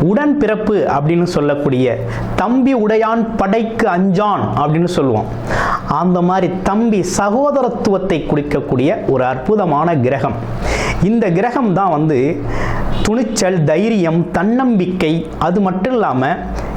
உடன் பிறப்பு அப்படின்னு சொல்லக்கூடிய தம்பி உடையான் படைக்கு அஞ்சான் அப்படின்னு சொல்லுவோம். அந்த மாதிரி தம்பி சகோதரத்துவத்தை குறிக்கக்கூடிய ஒரு அற்புதமான கிரகம். இந்த கிரகம் தான் வந்து துணிச்சல் தைரியம் தன்னம்பிக்கை அது மட்டும் இல்லாமல்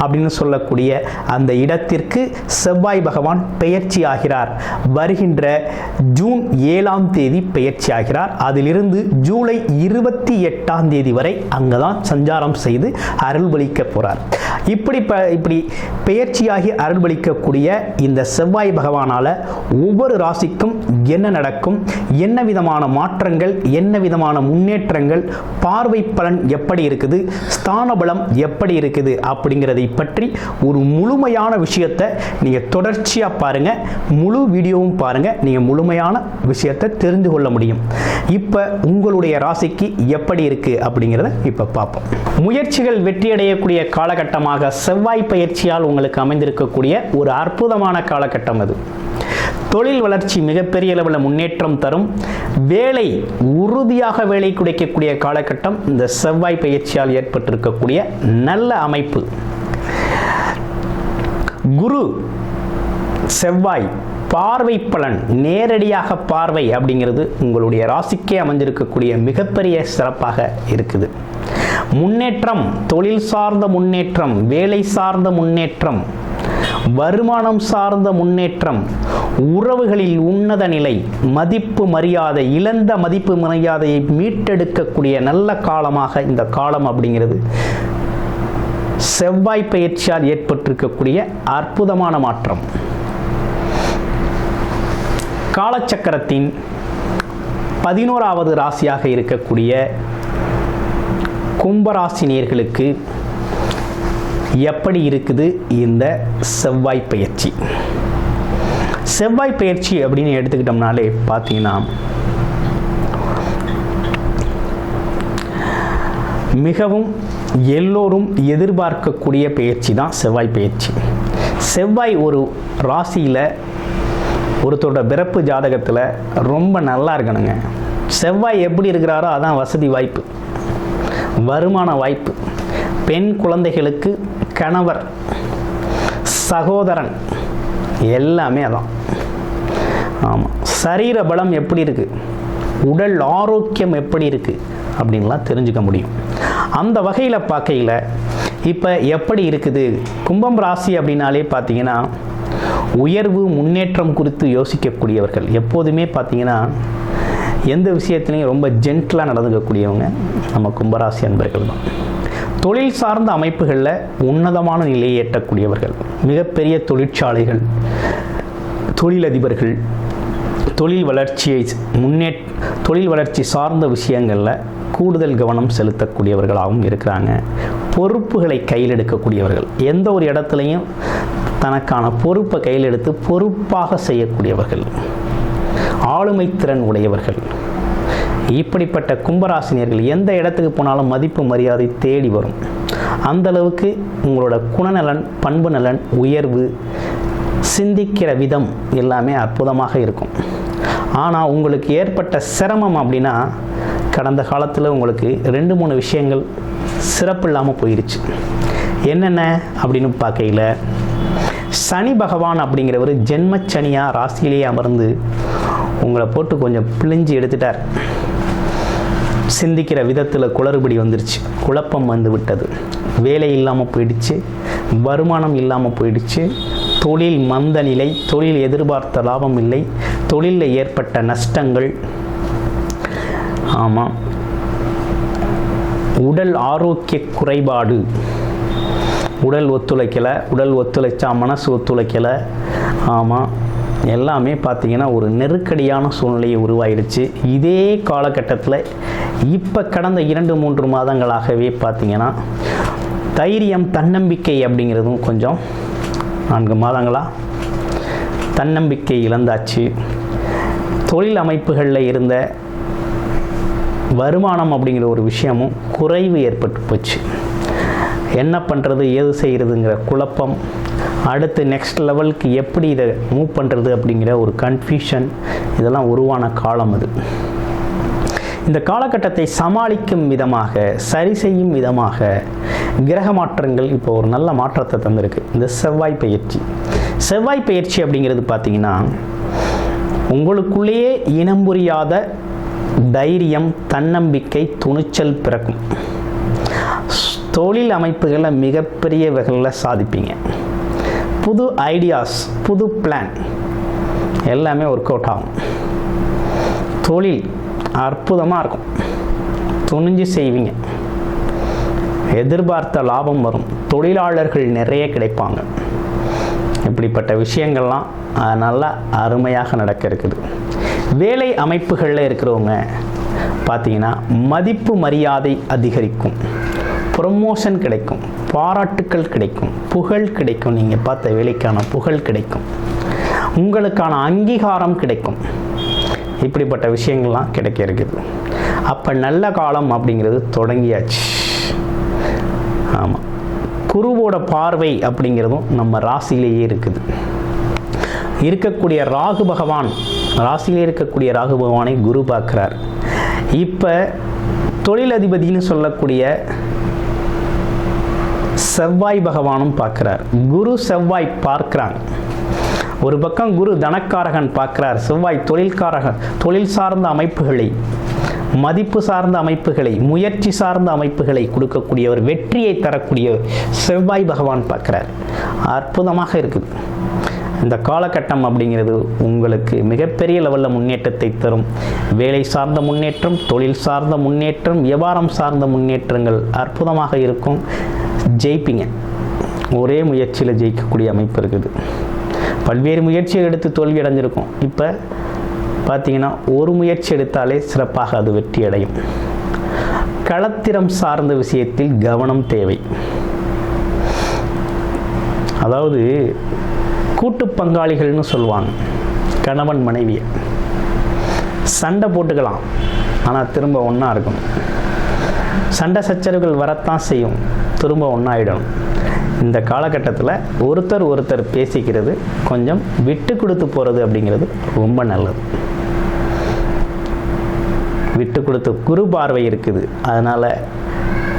அப்படின்னு சொல்லக்கூடிய அந்த இடத்திற்கு செவ்வாய் பகவான் பெயர்ச்சி ஆகிறார் வருகின்ற ஜூன் ஏழாம் தேதி பெயர்ச்சி ஆகிறார் அதிலிருந்து ஜூலை இருபத்தி எட்டாம் தேதி வரை அங்கே தான் சஞ்சாரம் செய்து அருள்பளிக்க போகிறார் இப்படி ப இப்படி பெயர்ச்சியாகி அருள்பளிக்கக்கூடிய இந்த செவ்வாய் பகவானால் ஒவ்வொரு ராசிக்கும் என்ன நடக்கும்? என்ன விதமான மாற்றங்கள்? என்ன விதமான முன்னேற்றங்கள்? பார்வை பலன் எப்படி இருக்குது? ஸ்தான பலம் எப்படி இருக்குது? அப்படிங்கிறதை பற்றி ஒரு முழுமையான விஷயத்தை நீங்கள் தொடர்ச்சியாக பாருங்கள் முழு வீடியோவும் பாருங்கள் நீங்கள் முழுமையான விஷயத்தை தெரிந்து கொள்ள முடியும். இப்போ உங்களுடைய ராசிக்கு எப்படி இருக்குது அப்படிங்கிறத இப்போ பார்ப்போம். முயற்சிகள் வெற்றியடையக்கூடிய காலகட்டமாக செவ்வாய் பயிற்சியால் உங்களுக்கு அமைந்திருக்கக்கூடிய ஒரு அற்புதமான காலகட்டம் அது. தொழில் வளர்ச்சி மிகப்பெரிய அளவில் முன்னேற்றம் தரும். வேலை உறுதியாக வேலை கிடைக்கக்கூடிய காலகட்டம் இந்த செவ்வாய் பயிற்சியால் ஏற்பட்டிருக்கக்கூடிய நல்ல அமைப்பு. குரு செவ்வாய் பார்வை பலன் நேரடியாக பார்வை அப்படிங்கிறது உங்களுடைய ராசிக்கே அமைந்திருக்கக்கூடிய மிகப்பெரிய சிறப்பாக இருக்குது. முன்னேற்றம் தொழில் சார்ந்த முன்னேற்றம் வேலை சார்ந்த முன்னேற்றம் வருமானம் சார்ந்த முன்னேற்றம் உறவுகளில் உன்னத நிலை மதிப்பு மரியாதை இழந்த மதிப்பு மரியாதையை மீட்டெடுக்கக்கூடிய நல்ல காலமாக இந்த காலம் அப்படிங்கிறது. செவ்வாய் பயிற்சியால் ஏற்பட்டிருக்கக்கூடிய அற்புதமான மாற்றம். காலச்சக்கரத்தின் பதினோராவது ராசியாக இருக்கக்கூடிய கும்பராசினியர்களுக்கு எப்படி இருக்குது இந்த செவ்வாய் பயிற்சி? செவ்வாய் பயிற்சி அப்படின்னு எடுத்துக்கிட்டோம்னாலே பார்த்தீங்கன்னா மிகவும் எல்லோரும் எதிர்பார்க்கக்கூடிய பயிற்சி தான் செவ்வாய் பயிற்சி. செவ்வாய் ஒரு ராசியில் ஒருத்தரோட பிறப்பு ஜாதகத்தில் ரொம்ப நல்லா இருக்கணுங்க. செவ்வாய் எப்படி இருக்கிறாரோ அதான் வசதி வாய்ப்பு. வருமான வாய்ப்பு. பெண் குழந்தைகளுக்கு கணவர் சகோதரன் எல்லாமே அதான். ஆமாம் சரீர பலம் எப்படி இருக்குது உடல் ஆரோக்கியம் எப்படி இருக்குது அப்படின்லாம் தெரிஞ்சுக்க முடியும். அந்த வகையில் பார்க்கையில் இப்போ எப்படி இருக்குது? கும்பம் ராசி அப்படின்னாலே பார்த்தீங்கன்னா உயர்வு முன்னேற்றம் குறித்து யோசிக்கக்கூடியவர்கள். எப்போதுமே பார்த்தீங்கன்னா எந்த விஷயத்துலையும் ரொம்ப ஜென்டிலாக நடந்துக்கக்கூடியவங்க நம்ம கும்பராசி அன்பர்கள் தான். தொழில் சார்ந்த அமைப்புகளில் உன்னதமான நிலையை எட்டக்கூடியவர்கள் மிகப்பெரிய தொழிற்சாலைகள் தொழிலதிபர்கள் தொழில் வளர்ச்சியை முன்னே தொழில் வளர்ச்சி சார்ந்த விஷயங்களில் கூடுதல் கவனம் செலுத்தக்கூடியவர்களாகவும் இருக்கிறாங்க. பொறுப்புகளை கையில் எடுக்கக்கூடியவர்கள் எந்த ஒரு இடத்துலையும் தனக்கான பொறுப்பை கையில் எடுத்து பொறுப்பாக செய்யக்கூடியவர்கள். ஆளுமை திறன் உடையவர்கள். இப்படிப்பட்ட கும்பராசினியர்கள் எந்த இடத்துக்கு போனாலும் மதிப்பு மரியாதை தேடி வரும். அந்த அளவுக்கு உங்களோட குணநலன் பண்பு நலன் உயர்வு சிந்திக்கிற விதம் எல்லாமே அற்புதமாக இருக்கும். ஆனால் உங்களுக்கு ஏற்பட்ட சிரமம் அப்படின்னா கடந்த காலத்தில் உங்களுக்கு ரெண்டு மூணு விஷயங்கள் சிறப்பு இல்லாமல் போயிடுச்சு என்னென்ன அப்படின்னு பார்க்கையில் சனி பகவான் அப்படிங்கிறவர் ஜென்மச்சனியாக ராசியிலேயே அமர்ந்து உங்களை போட்டு கொஞ்சம் பிழிஞ்சு எடுத்துட்டார். சிந்திக்கிற விதத்தில் குளறுபடி வந்துருச்சு. குழப்பம் வந்து விட்டது வேலை இல்லாமல் போயிடுச்சு. வருமானம் இல்லாமல் போயிடுச்சு. தொழில் மந்த நிலை தொழில் எதிர்பார்த்த லாபம் இல்லை. தொழிலில் ஏற்பட்ட நஷ்டங்கள். ஆமாம் உடல் ஆரோக்கிய குறைபாடு. உடல் ஒத்துழைக்கலை. உடல் ஒத்துழைச்சா மனசு ஒத்துழைக்கலை. ஆமாம் எல்லாமே பார்த்திங்கன்னா ஒரு நெருக்கடியான சூழ்நிலையை உருவாயிடுச்சு இதே காலகட்டத்தில் இப்போ கடந்த இரண்டு மூன்று மாதங்களாகவே பார்த்திங்கன்னா தைரியம் தன்னம்பிக்கை அப்படிங்கிறதும் கொஞ்சம் நான்கு மாதங்களாக தன்னம்பிக்கை இழந்தாச்சு. தொழில் அமைப்புகளில் இருந்த வருமானம் அப்படிங்கிற ஒரு விஷயமும் குறைவு ஏற்பட்டு போச்சு. என்ன பண்ணுறது ஏது செய்கிறதுங்கிற குழப்பம். அடுத்து நெக்ஸ்ட் லெவலுக்கு எப்படி இதை மூவ் பண்ணுறது அப்படிங்கிற ஒரு கன்ஃபியூஷன் இதெல்லாம் உருவான காலம் அது. இந்த காலகட்டத்தை சமாளிக்கும் விதமாக சரி செய்யும் விதமாக கிரக மாற்றங்கள் இப்போ ஒரு நல்ல மாற்றத்தை தந்திருக்கு. இந்த செவ்வாய் பயிற்சி. செவ்வாய் பயிற்சி அப்படிங்கிறது பார்த்தீங்கன்னா உங்களுக்குள்ளேயே இனம் புரியாத தைரியம் தன்னம்பிக்கை துணிச்சல் பிறக்கும். தொழில் அமைப்புகளை மிகப்பெரிய வகையில் சாதிப்பீங்க. புது ஐடியாஸ் புது பிளான் எல்லாமே ஒர்க் அவுட் ஆகும். தொழில் அற்புதமாக இருக்கும். துணிஞ்சு செய்வீங்க. எதிர்பார்த்த லாபம் வரும். தொழிலாளர்கள் நிறைய கிடைப்பாங்க. இப்படிப்பட்ட விஷயங்கள்லாம் நல்லா அருமையாக நடக்க இருக்குது. வேலை அமைப்புகளில் இருக்கிறவங்க பார்த்தீங்கன்னா மதிப்பு மரியாதை அதிகரிக்கும். ப்ரொமோஷன் கிடைக்கும் பாராட்டுக்கள் கிடைக்கும் புகழ் கிடைக்கும். நீங்கள் பார்த்த வேலைக்கான புகழ் கிடைக்கும். உங்களுக்கான அங்கீகாரம் கிடைக்கும். இப்படிப்பட்ட விஷயங்கள்லாம் கிடைக்க இருக்குது. அப்போ நல்ல காலம் அப்படிங்கிறது தொடங்கியாச்சு. ஆமாம் குருவோட பார்வை அப்படிங்கிறதும் நம்ம ராசியிலேயே இருக்குது. இருக்கக்கூடிய ராகு பகவான் ராசியிலே இருக்கக்கூடிய ராகு பகவானை குரு பார்க்குறார். இப்போ தொழிலதிபதினு சொல்லக்கூடிய செவ்வாய் பகவானும் பார்க்குறார். குரு செவ்வாய் பார்க்குறாங்க ஒரு பக்கம் குரு தனக்காரகன் பார்க்கிறார். செவ்வாய் தொழில்காரகன் தொழில் சார்ந்த அமைப்புகளை மதிப்பு சார்ந்த அமைப்புகளை முயற்சி சார்ந்த அமைப்புகளை கொடுக்கக்கூடியவர் வெற்றியை தரக்கூடிய செவ்வாய் பகவான் பார்க்குறார். அற்புதமாக இருக்குது. இந்த காலகட்டம் அப்படிங்கிறது உங்களுக்கு மிகப்பெரிய லெவலில் முன்னேற்றத்தை தரும். வேலை சார்ந்த முன்னேற்றம் தொழில் சார்ந்த முன்னேற்றம் வியாபாரம் சார்ந்த முன்னேற்றங்கள் அற்புதமாக இருக்கும். ஜெயிப்பீங்க. ஒரே முயற்சியில் ஜெயிக்கக்கூடிய அமைப்பு இருக்குது. பல்வேறு முயற்சிகள் எடுத்து தோல்வி அடைஞ்சிருக்கும். இப்போ பார்த்தீங்கன்னா ஒரு முயற்சி எடுத்தாலே சிறப்பாக அது வெற்றி அடையும். களத்திரம் சார்ந்த விஷயத்தில் கவனம் தேவை. அதாவது கூட்டு பங்காளிகள்னு சொல்லுவாங்க. கணவன் மனைவியை. சண்டை போட்டுக்கலாம். ஆனால் திரும்ப ஒன்றா இருக்கும் சண்டை சச்சரவுகள் வரத்தான் செய்யும். திரும்ப ஒன்றாயிடணும் இந்த காலகட்டத்தில் ஒருத்தர் ஒருத்தர் பேசிக்கிறது கொஞ்சம் விட்டு கொடுத்து போகிறது அப்படிங்கிறது ரொம்ப நல்லது. விட்டு கொடுத்து குரு பார்வை இருக்குது. அதனால்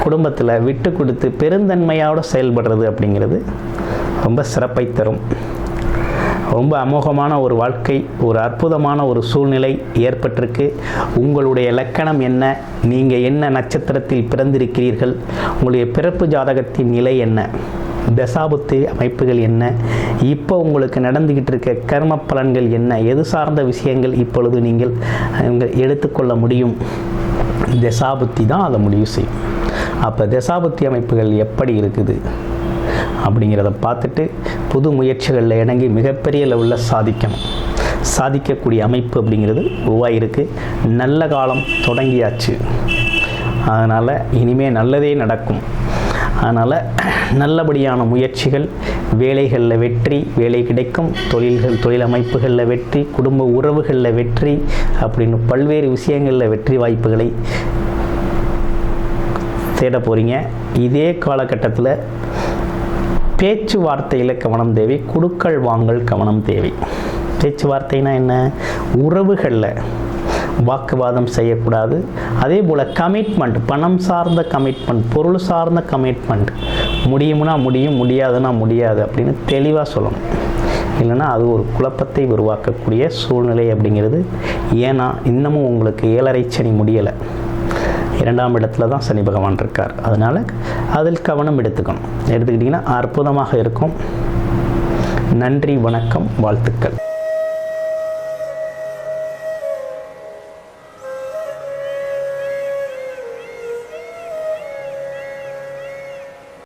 குடும்பத்தில் விட்டு கொடுத்து பெருந்தன்மையோடு செயல்படுறது அப்படிங்கிறது ரொம்ப சிறப்பை தரும். ரொம்ப அமோகமான ஒரு வாழ்க்கை ஒரு அற்புதமான ஒரு சூழ்நிலை ஏற்பட்டிருக்கு. உங்களுடைய லக்கணம் என்ன? நீங்கள் என்ன நட்சத்திரத்தில் பிறந்திருக்கிறீர்கள்? உங்களுடைய பிறப்பு ஜாதகத்தின் நிலை என்ன? தசாபுத்தி அமைப்புகள் என்ன? இப்போ உங்களுக்கு நடந்துக்கிட்டு இருக்க கர்ம பலன்கள் என்ன? எது சார்ந்த விஷயங்கள் இப்பொழுது நீங்கள் எடுத்துக்கொள்ள முடியும்? தசாபுத்தி தான் அதை முடிவு செய்யும். அப்போ தசாபுத்தி அமைப்புகள் எப்படி இருக்குது? அப்படிங்கிறத பார்த்துட்டு புது முயற்சிகளில் இணங்கி மிகப்பெரிய லெவலில் சாதிக்கணும். சாதிக்கக்கூடிய அமைப்பு அப்படிங்கிறது உருவாகிருக்கு நல்ல காலம் தொடங்கியாச்சு. அதனால் இனிமேல் நல்லதே நடக்கும். அதனால் நல்லபடியான முயற்சிகள் வேலைகளில் வெற்றி வேலை கிடைக்கும் தொழில்கள் தொழில் அமைப்புகளில் வெற்றி குடும்ப உறவுகளில் வெற்றி அப்படின்னு பல்வேறு விஷயங்களில் வெற்றி வாய்ப்புகளை தேட போகிறீங்க இதே காலகட்டத்தில் பேச்சுவார்த்தையில் கவனம் தேவை குடுக்கல் வாங்கல் கவனம் தேவை. பேச்சுவார்த்தைனா என்ன? உறவுகளில் வாக்குவாதம் செய்யக்கூடாது. அதே போல் கமிட்மெண்ட் பணம் சார்ந்த கமிட்மெண்ட் பொருள் சார்ந்த கமிட்மெண்ட் முடியும்னா முடியும் முடியாதுன்னா முடியாது அப்படின்னு தெளிவாக சொல்லணும். இல்லைன்னா அது ஒரு குழப்பத்தை உருவாக்கக்கூடிய சூழ்நிலை அப்படிங்கிறது. ஏன்னா இன்னமும் உங்களுக்கு ஏழரை சனி முடியலை. இரண்டாம் இடத்துல தான் சனி பகவான் இருக்கார். அதனால் அதில் கவனம் எடுத்துக்கணும். எடுத்துக்கிட்டிங்கன்னா அற்புதமாக இருக்கும். நன்றி வணக்கம் வாழ்த்துக்கள்.